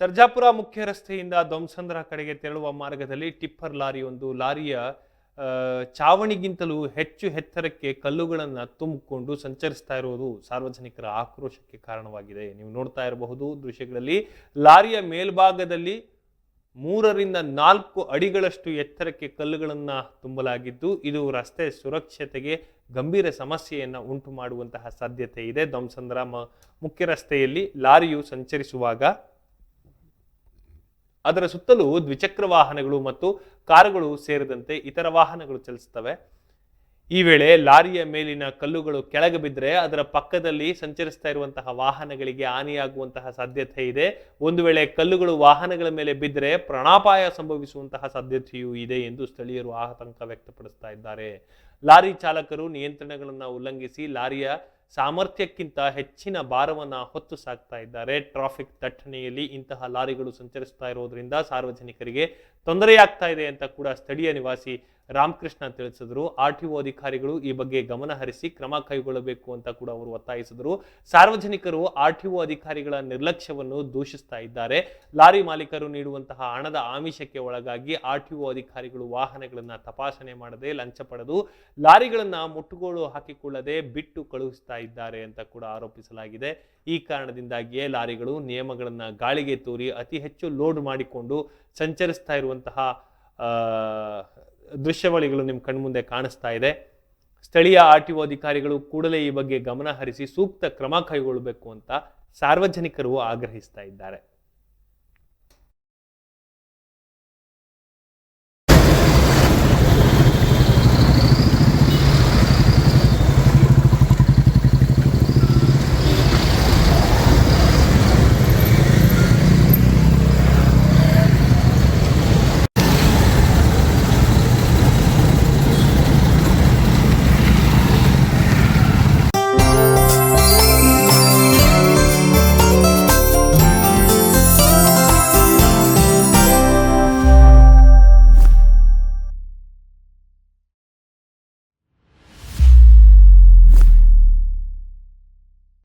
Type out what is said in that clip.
ಸರ್ಜಾಪುರ ಮುಖ್ಯ ರಸ್ತೆಯಿಂದ ಧ್ವಂಸಂದ್ರ ಕಡೆಗೆ ತೆರಳುವ ಮಾರ್ಗದಲ್ಲಿ ಟಿಪ್ಪರ್ ಲಾರಿ ಒಂದು ಲಾರಿಯ ಚಾವಣಿಗಿಂತಲೂ ಹೆಚ್ಚು ಎತ್ತರಕ್ಕೆ ಕಲ್ಲುಗಳನ್ನು ತುಂಬಿಕೊಂಡು ಸಂಚರಿಸ್ತಾ ಇರುವುದು ಸಾರ್ವಜನಿಕರ ಆಕ್ರೋಶಕ್ಕೆ ಕಾರಣವಾಗಿದೆ. ನೀವು ನೋಡ್ತಾ ಇರಬಹುದು ದೃಶ್ಯಗಳಲ್ಲಿ ಲಾರಿಯ ಮೇಲ್ಭಾಗದಲ್ಲಿ ಮೂರರಿಂದ ನಾಲ್ಕು ಅಡಿಗಳಷ್ಟು ಎತ್ತರಕ್ಕೆ ಕಲ್ಲುಗಳನ್ನು ತುಂಬಲಾಗಿದ್ದು, ಇದು ರಸ್ತೆ ಸುರಕ್ಷತೆಗೆ ಗಂಭೀರ ಸಮಸ್ಯೆಯನ್ನು ಉಂಟು ಮಾಡುವಂತಹ ಸಾಧ್ಯತೆ ಇದೆ. ಧ್ವಂಸಂದ್ರ ಮುಖ್ಯ ರಸ್ತೆಯಲ್ಲಿ ಲಾರಿಯು ಸಂಚರಿಸುವಾಗ ಅದರ ಸುತ್ತಲೂ ದ್ವಿಚಕ್ರ ವಾಹನಗಳು ಮತ್ತು ಕಾರುಗಳು ಸೇರಿದಂತೆ ಇತರ ವಾಹನಗಳು ಚಲಿಸುತ್ತವೆ. ಈ ವೇಳೆ ಲಾರಿಯ ಮೇಲಿನ ಕಲ್ಲುಗಳು ಕೆಳಗೆ ಬಿದ್ದರೆ ಅದರ ಪಕ್ಕದಲ್ಲಿ ಸಂಚರಿಸ್ತಾ ಇರುವಂತಹ ವಾಹನಗಳಿಗೆ ಹಾನಿಯಾಗುವಂತಹ ಸಾಧ್ಯತೆ ಇದೆ. ಒಂದು ವೇಳೆ ಕಲ್ಲುಗಳು ವಾಹನಗಳ ಮೇಲೆ ಬಿದ್ದರೆ ಪ್ರಾಣಾಪಾಯ ಸಂಭವಿಸುವಂತಹ ಸಾಧ್ಯತೆಯೂ ಇದೆ ಎಂದು ಸ್ಥಳೀಯರು ಆತಂಕ ವ್ಯಕ್ತಪಡಿಸ್ತಾ ಇದ್ದಾರೆ. ಲಾರಿ ಚಾಲಕರು ನಿಯಂತ್ರಣಗಳನ್ನು ಉಲ್ಲಂಘಿಸಿ ಲಾರಿಯ ಸಾಮರ್ಥ್ಯಕ್ಕಿಂತ ಹೆಚ್ಚಿನ ಭಾರವನ್ನು ಹೊತ್ತು ಸಾಕ್ತಾ ಇದ್ದಾರೆ. ಟ್ರಾಫಿಕ್ ದಟ್ಟಣೆಯಲ್ಲಿ ಇಂತಹ ಲಾರಿಗಳು ಸಂಚರಿಸ್ತಾ ಇರೋದ್ರಿಂದ ಸಾರ್ವಜನಿಕರಿಗೆ ತೊಂದರೆಯಾಗ್ತಾ ಇದೆ ಅಂತ ಕೂಡ ಸ್ಥಳೀಯ ನಿವಾಸಿ ರಾಮಕೃಷ್ಣ ತಿಳಿಸಿದ್ರು. ಆರ್ ಟಿ ಒ ಅಧಿಕಾರಿಗಳು ಈ ಬಗ್ಗೆ ಗಮನ ಹರಿಸಿ ಕ್ರಮ ಕೈಗೊಳ್ಳಬೇಕು ಅಂತ ಕೂಡ ಅವರು ಒತ್ತಾಯಿಸಿದರು. ಸಾರ್ವಜನಿಕರು ಆರ್ ಟಿ ಒ ಅಧಿಕಾರಿಗಳ ನಿರ್ಲಕ್ಷ್ಯವನ್ನು ದೂಷಿಸ್ತಾ ಇದ್ದಾರೆ. ಲಾರಿ ಮಾಲೀಕರು ನೀಡುವಂತಹ ಹಣದ ಆಮಿಷಕ್ಕೆ ಒಳಗಾಗಿ ಆರ್ ಟಿ ಒ ಅಧಿಕಾರಿಗಳು ವಾಹನಗಳನ್ನ ತಪಾಸಣೆ ಮಾಡದೆ ಲಂಚ ಪಡೆದು ಲಾರಿಗಳನ್ನ ಮುಟ್ಟುಗೋಲು ಹಾಕಿಕೊಳ್ಳದೆ ಬಿಟ್ಟು ಕಳುಹಿಸ್ತಾ ಇದ್ದಾರೆ ಅಂತ ಕೂಡ ಆರೋಪಿಸಲಾಗಿದೆ. ಈ ಕಾರಣದಿಂದಾಗಿಯೇ ಲಾರಿಗಳು ನಿಯಮಗಳನ್ನ ಗಾಳಿಗೆ ತೂರಿ ಅತಿ ಹೆಚ್ಚು ಲೋಡ್ ಮಾಡಿಕೊಂಡು ಸಂಚರಿಸ್ತಾ ಇರುವಂತಹ ದೃಶ್ಯಾವಳಿಗಳು ನಿಮ್ಮ ಕಣ್ಮುಂದೆ ಕಾಣಿಸ್ತಾ ಇದೆ. ಸ್ಥಳೀಯ ಆರ್ ಟಿ ಒ ಅಧಿಕಾರಿಗಳು ಕೂಡಲೇ ಈ ಬಗ್ಗೆ ಗಮನ ಹರಿಸಿ ಸೂಕ್ತ ಕ್ರಮ ಕೈಗೊಳ್ಳಬೇಕು ಅಂತ ಸಾರ್ವಜನಿಕರು ಆಗ್ರಹಿಸ್ತಾ ಇದ್ದಾರೆ.